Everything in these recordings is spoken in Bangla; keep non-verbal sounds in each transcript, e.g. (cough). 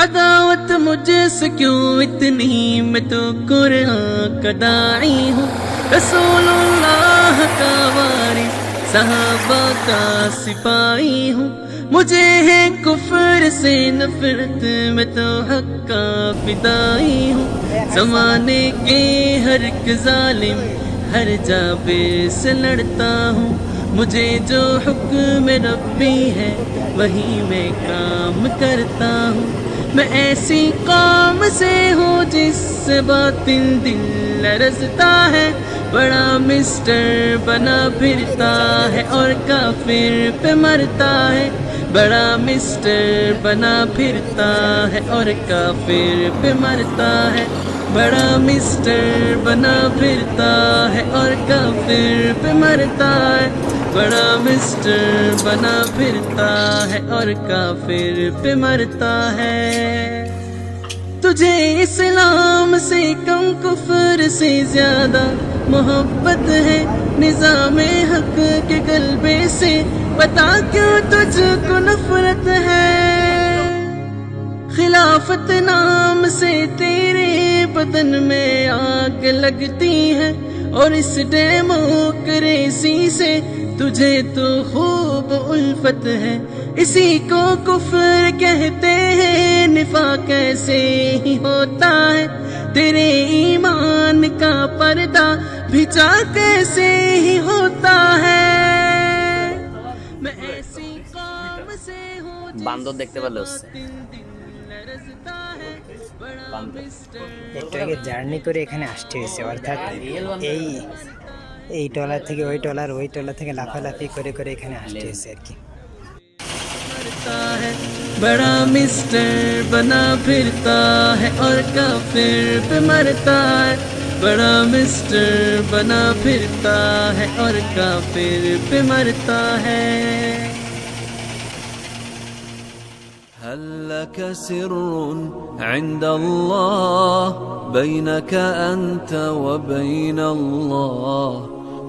अदावत मुझे से क्यों इतनी मैं तो कुरान का दाई हूँ। रसूलुल्लाह का वारिस सहाबा का सिपाही हूँ। मुझे है कुफर से नफरत, मैं तो हक का फिदाई हूँ। जमाने के हर एक जालिम, हर जाबे से लड़ता हूँ। मुझे जो हुक्म रब्बी है, वही मैं काम करता हूँ। मैं ऐसी काम से हूँ जिससे बातिल दिल लरजता है। बड़ा मिस्टर बना फिरता है और काफिर पे मरता है। बड़ा मिस्टर बना फिरता है और काफिर पे मरता है। बड़ा मिस्टर बना फिरता है और काफिर पे मरता है। बड़ा मिस्टर बना फिरता है और काफिर पे मरता है। तुझे इस्लाम से कम, कुफर से ज़्यादा मोहब्बत है। निज़ाम हक के गलबे से पता क्यों तुझको नफरत है? खिलाफत नाम से तेरे बदन में आग लगती है और इस डेमोक्रेसी से तुझे तो खूब उल्फत है इसी को कुफर कहते हैं निफा कैसे ही होता है तेरे ईमान का पर्दा भिजा कैसे ही होता है मैं ऐसी कौम से हूँ বান্দর দেখতে পারলে হচ্ছে लरजता है बड़ा বান্দর একটু আগে জার্নি করে এখানে আসতে হয়েছে অর্থাৎ এই এই টলার থেকে ওই টলার ওই টলার থেকে লাফালাফি করে করে এখানে আসতে হয়েছে আর কি मरता है बड़ा मिस्टर बना फिरता है और काफिर पे मरता है बड़ा मिस्टर बना फिरता है और काफिर पे मरता है هل لك سر عند الله بينك أنت وبين الله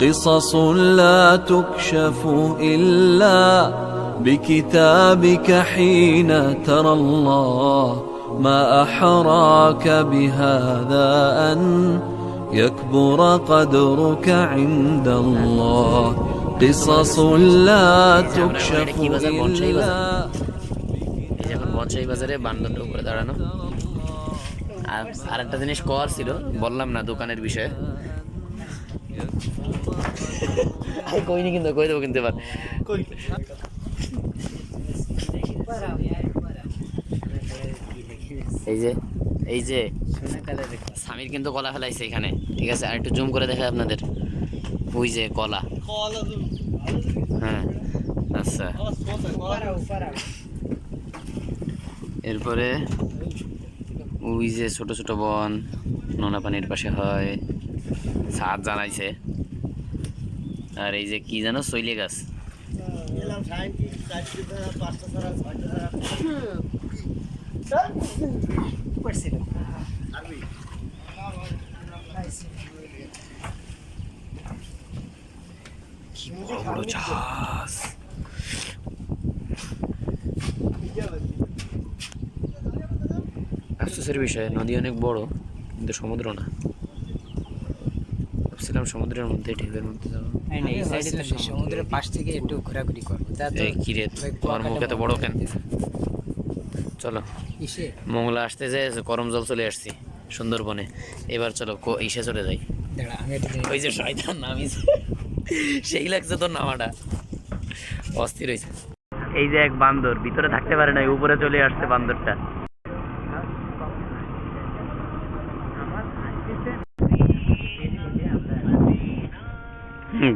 قصص لا تكشف إلا بكتابك حين ترى الله ما أحراك بهذا أن يكبر قدرك عند الله قصص لا تكشف কি বাজার? বনসাই বাজার? إلا এই যে এখন বনসাই বাজারে বান্দরটা উপরে দাঁড়ানো আর আরেকটা জিনিস কর ছিল বললাম না দোকানের বিষয়ে আরে কইনি কিন্তু কই দেবো কিন্তু এবার এই যে এই যে স্বামীর কিন্তু কলা ফেলাইছে এখানে। ঠিক আছে আর একটু জুম করে দেখায় আপনাদের। ওই যে কলা। হ্যাঁ আচ্ছা। এরপরে ওই যে ছোট ছোট বন নোনা পানির পাশে হয়। ছাদ জানাইছে। আর এই যে কি জানো, শৈলে গাছ। বড় বিষয়, নদী অনেক বড়, কিন্তু সমুদ্র না। ভাবছিলাম সমুদ্রের মধ্যে ঢেউয়ের মধ্যে যাব এই সাইডে তো সমুদ্রের পাশ থেকে একটু ঘোরাঘুরি করব। তা তো এই কিরে তোমার মুখ এত বড় কেন? চলো। মংলা আসতে যে গরম জল চলে আসছি সুন্দরবনে এবার চলো ইসে চলে যাই। ওই যে শয়তান নামিছে সেই লাগছে তোর নামাটা। অস্থির হয়েছে এই যে এক বান্দর ভিতরে থাকতে পারে না উপরে চলে আসছে বান্দরটা।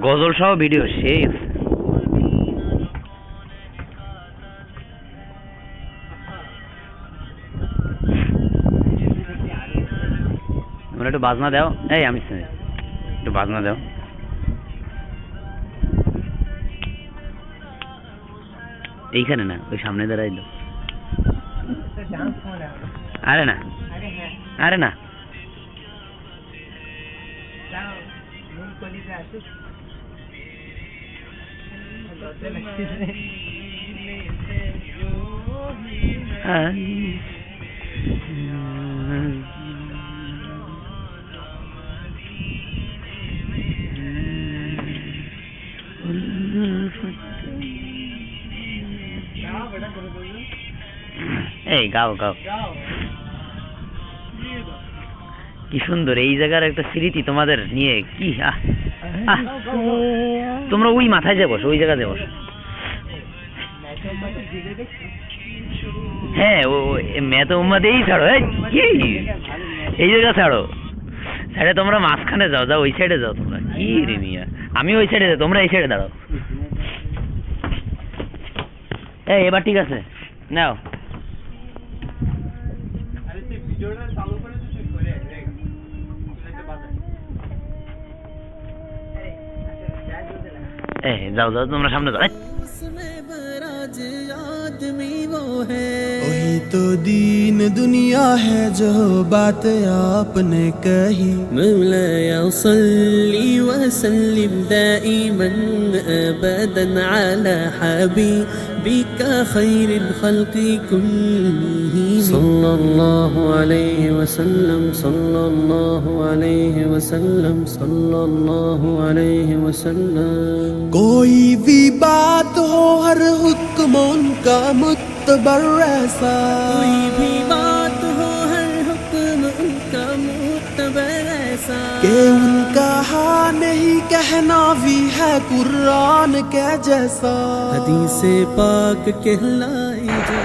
গজল সহ ভিডিও আছে। আমরা একটু বাজনা দাও। এই আমি শুনি। একটু বাজনা দাও। এইখানে না ওই সামনে দাঁড়াইলো আরে না। আরে না। (laughs) এই গাও গাও। কি সুন্দর এই জায়গার একটা স্মৃতি তোমাদের নিয়ে কি আহ, তোমরা ওই মাথায় যে বসো ওই জায়গাতে বসো। হ্যাঁ ও মেয়ে তো উম্মাদেই ছাড়ো এই, কি? এই জায়গা ছাড়ো। সাইডে তোমরা মাঝখানে যাও যাও ওই সাইডে যাও তোমরা। কি রে মিয়া? আমি ওই সাইডে যাই তোমরা এই সাইডে দাঁড়াও। এই এবার ঠিক আছে। নাও। এ যাও যাও তোমরা সামনে যাও वही तो दीन दुनिया है जो बातें आपने कही सल्ली वसल्लिम दाइमन अबदन अला हबी ربك خير الخلق كلهم صلى الله عليه وسلم صلى الله عليه وسلم صلى الله عليه وسلم کوئی بھی بات ہو ہر حکم ان کا متبر ایسا کوئی بھی بات कि उनका हाँ नहीं कहना भी है कुरान के जैसा। हदीसे पाक कहलाई जो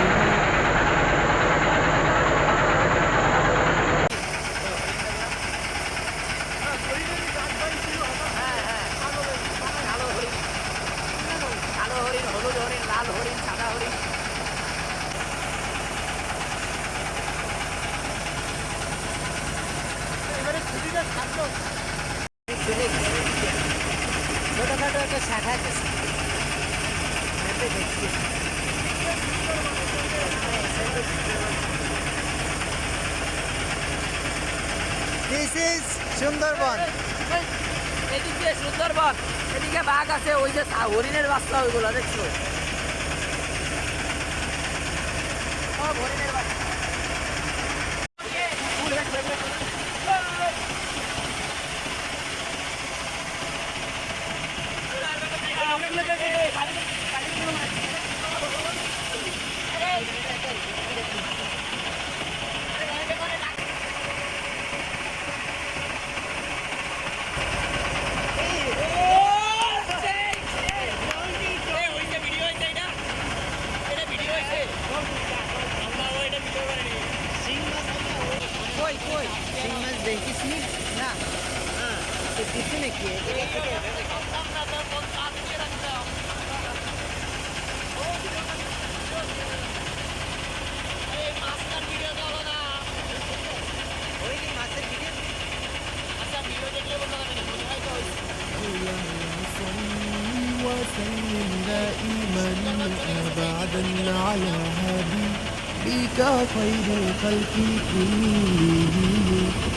হরিণের বাচ্চা ওইগুলো দেখছ সব হরিণের বাচ্চা। وسلم دائما أبدا على حبيبك का खैर खल्की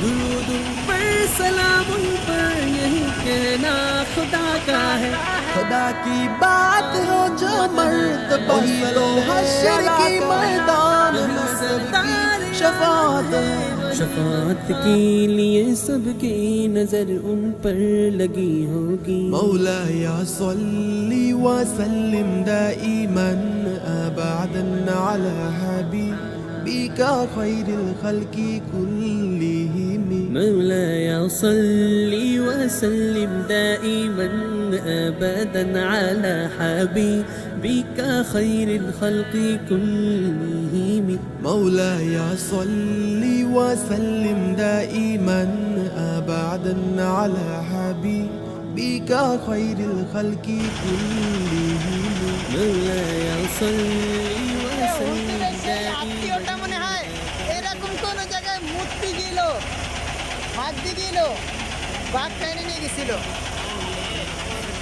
दुरूद सलाम पर यही कहना खुदा का है। खुदा की बात हो जो मर्द वही हशर की मैदान सरदार शफात है। शफात के लिए सबकी नजर उन पर लगी होगी مولاي صل وسلم دائما ابدا على حبيبك خير الخلق كلهم مولاي صل وسلم دائما ابدا على حبيبك خير الخلق كلهم مولاي صل وسلم دائما ابدا على حبيبك خير الخلق كلهم مولاي صل وسلم আত্মীয়টা دائما মনে হয় এরকম কোন জায়গায় মূর্তি গেল হাত দিয়ে গেল বাঘ টাইনে নিয়ে গেছিল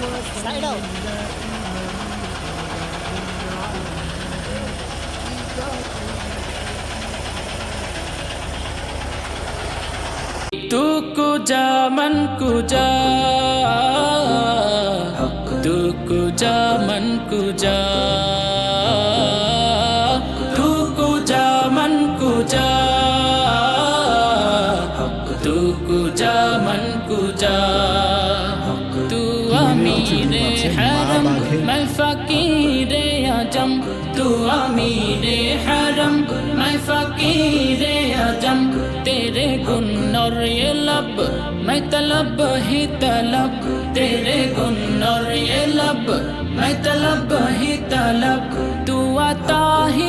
साइड तू मन कुजा तू कुजा मन कुजा तेरे गुन और ये लब मैं तलब ही तलब तेरे गुन और ये लब मैं तलब ही तलब तू आता ही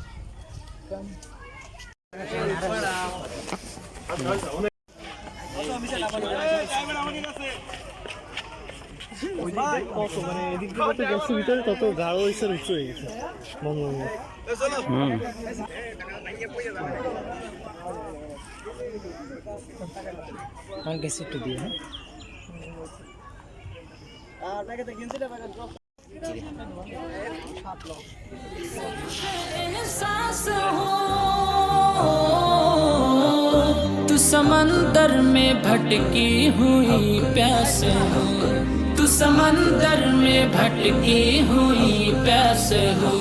কত গাঢ় হয়েছে উঁচু হয়ে গেছে বঙ্গবঙ্গে দিয়ে আর ব্যাগে তো গেঞ্জিটা तू समंदर में भटकी हुई प्यास हो। समंदर में भटकी हुई प्यास हो।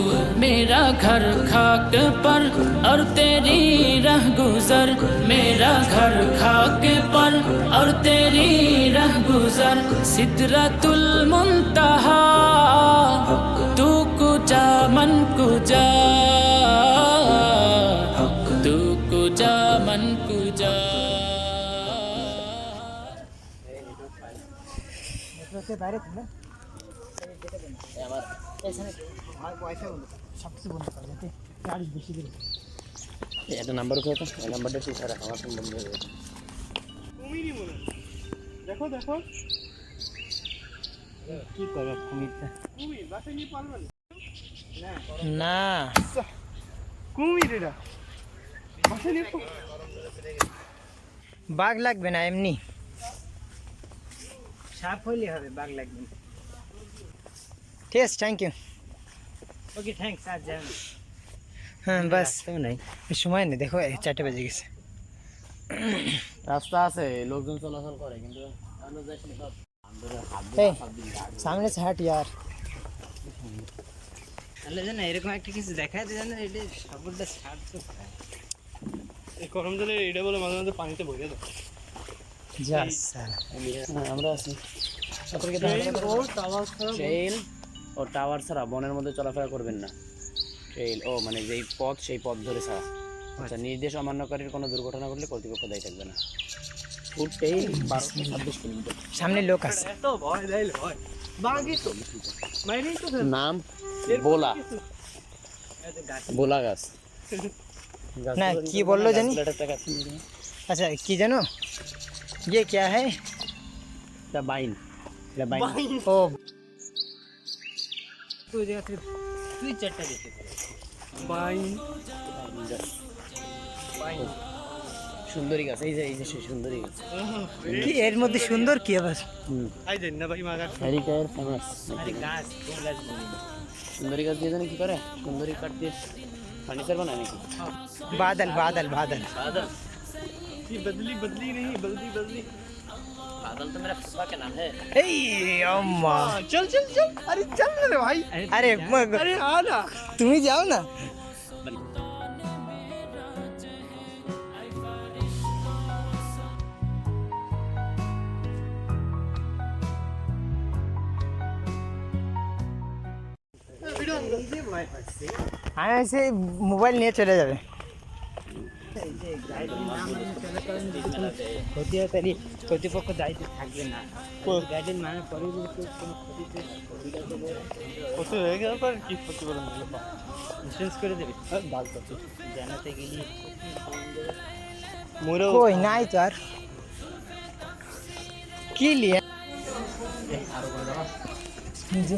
मेरा घर खाक पर और तेरी रह गुजर। मेरा घर खाक पर और तेरी रह गुजर। सिदरतुल मुंतहा, तू कुजा, मन कुजा। বাইরে থাকবে আমার ওয়াইফাই বন্ধ সব কিছু বন্ধ করে যাতে চার্জ বেশি দিলে একটা নাম্বার কোথায় তো নাম্বারটা আমার ফোন বন্ধ হয়ে দেখো দেখো। কি করবে কুমিরটা কুমির নিয়ে না। কুমির এটা। বাসায় নিয়ে বাঘ লাগবে না এমনি। সাপ হইলে হবে বাঘ লাগবে। ঠিক আছে থ্যাংক ইউ ওকে থ্যাংকস আর যাই হ্যাঁ বাস। নাই। সময় নেই দেখো চারটে বেজে গেছে। রাস্তা আছে লোকজন চলাচল করে কিন্তু সামনে হাট ইয়ার। তাহলে যেন এরকম একটা কিছু দেখায় তো যেন এটা সাপোর্টটা ছাড় তো এই গরম জলে এটা বলে মাঝে মাঝে পানিতে ভরে দেয় আমরা আছি। ট্রেন ও টাওয়ার ছাড়া বনের মধ্যে চলাফেরা করবেন না। ট্রেন ও মানে যেই পথ সেই পথ ধরে ছাড়া। আচ্ছা নির্দেশ অমান্যকারীর কোনো দুর্ঘটনা ঘটলে কর্তৃপক্ষ দায়ী থাকবে না। সামনে লোক আছে। এত ভয় দেয় ভয়। বাঘই তো মাইরেই তো ফেলে। নাম বোলা বোলা গাছ। (laughs) না, কি বলল জানি? আচ্ছা কি গাছ নিয়ে নিয়ে। अच्छा की जानो ये क्या है এটা বাইন এটা বাইন ओ तू जगह फिर तू चट्टा देखे বাইন সুন্দরী গাছ এই যে এই যে সেই সুন্দরী গাছ কি এর মধ্যে সুন্দর কি আবার আই দেন না ভাই মাগার আমেরিকার ফেমাস আরে গাছ ফুল গাছ বলি। সুন্দরী গাছ দিয়ে জানি কি করে সুন্দরী কাঠ দিয়ে ফার্নিচার বানায় নাকি বাদল বাদল বাদল बादल ये बदली बदली नहीं बदली बदली बादल तो मेरा फुफा का नाम है এই আম্মা चल चल चल अरे चल रे भाई আরে ম- अरे आ ना তুমি যাও না আমি এসে মোবাইল নিয়ে চলে যাবে ক্ষতি হয় তাহলে কর্তৃপক্ষ দায়িত্ব থাকবে না গাইডের মানে পরে যদি কেউ কোনো ক্ষতিতে কত হয়ে গেল পর কি করতে পারেন ইন্স্যুরেন্স করে দেবে বাল কত জানাতে গেলি মোরও কই নাই তো আর কি লিয়ে জি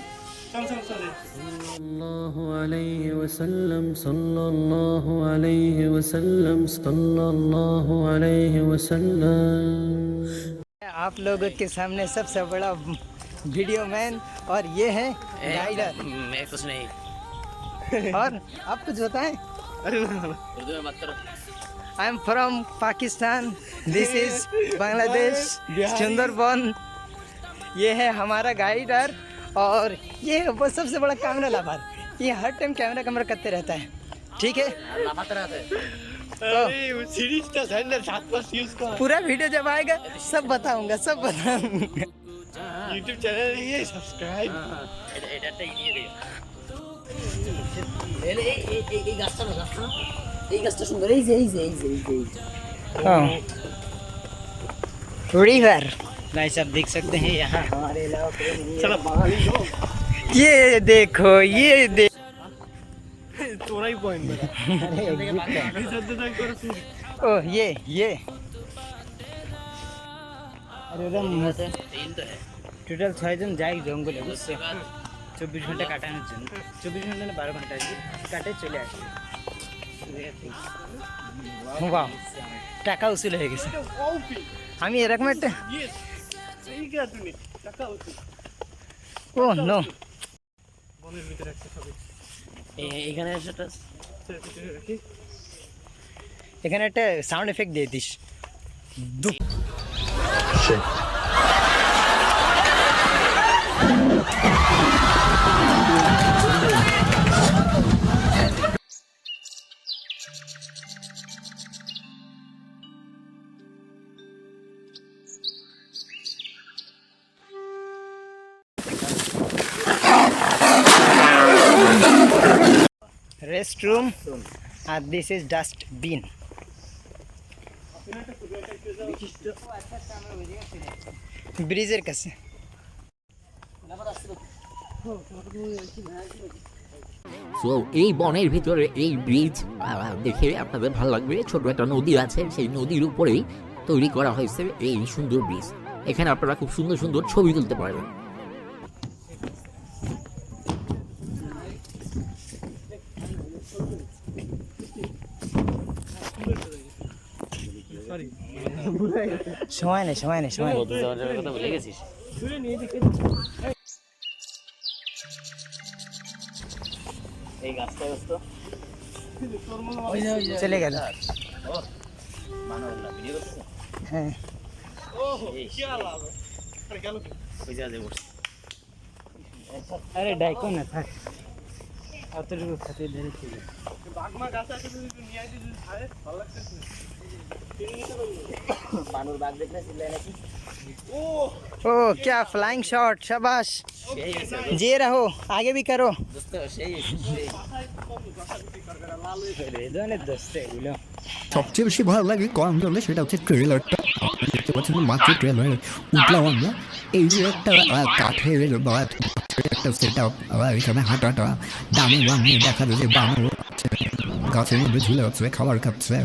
عليه وسلم صلى الله عليه وسلم صلى الله عليه وسلم आप लोगों के सामने सबसे बड़ा वीडियो मैन और ये है गाइडर मैं कुछ नहीं और आप कुछ बताएं अरे ना ना उर्दू में मत करो I am from Pakistan this is Bangladesh Sundarban ये है हमारा गाइडर और ये वो सबसे बड़ा कैमरा लाभार्थ ये हर टाइम कैमरा कमरा करते रहता है। ठीक है? तो, पूरा वीडियो जब आएगा सब बताऊँगा सब बताऊँगा। रिवर गाइस आप देख सकते हैं यहाँ हमारे इलाके में चलो बंगाली लो ये देखो ये देखो तोरा ही पॉइंट मेरा इज्जत दे तक कर सुन ओ ये ये अरे ওরা তিন তো হ্যাঁ টোটাল ছয়জন যায় জঙ্গলে বুঝছো চব্বিশ ঘন্টা কাটানোর জন্য চব্বিশ ঘন্টা না বারো ঘন্টা আজকে কাটে চলে আসে বাহ টাকা উসুল হয়ে গেছে আমি এরকম একটা ও নো। বনের ভিতরে একটা সবই এ- এখানে একটা সাউন্ড এফেক্ট দিয়ে দিস। দুপ restroom. And this is dust bin ব্রিজের কাছে সো এই বনের ভিতরে এই ব্রিজ দেখে আপনাদের ভালো লাগবে। ছোট একটা নদী আছে, সেই নদীর উপরেই তৈরি করা হয়েছে এই সুন্দর ব্রিজ এখানে আপনারা খুব সুন্দর সুন্দর ছবি তুলতে পারবেন। সময় নেই সময় নেই সময় নেই। কথা ভুলে গেছিস। এই গাছটা গাছ তো চলে গেল। হ্যাঁ। আরে ডাইকো না থাক। অতটুকু খাতে ধরে বাগমা গাছ আছে যদি নিয়ে আসি যদি ভালো লাগতেছে। ओ क्या फ्लाइंग शॉट शाबाश जे रहो आगे भी करो সবচেয়ে বেশি ভালো লাগে কম ধরলে সেটা হচ্ছে ট্রেলারটা দেখতে পাচ্ছেন মাত্র ট্রেলার উঠলাম আমরা এই যে একটা আহ, কাঠের বা একটা সেট আপ এখানে হাঁটাটা ডানে বামে দেখা যায় যে বানর আছে, গাছের মধ্যে ঝুলে আছে খাবার খাচ্ছে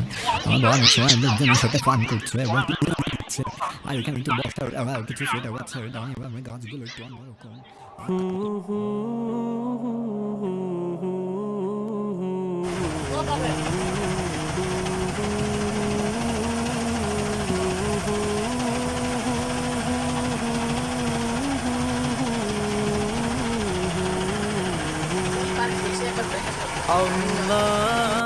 আমরা অনেক সময় লোকজনের সাথে পান করছে। আর এখানে একটু বসার আহ, কিছু সেটা ডানে বামে গাছগুলো একটু অন্যরকম Allah.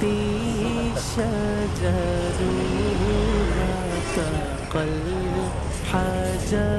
تأتي شجر حجر.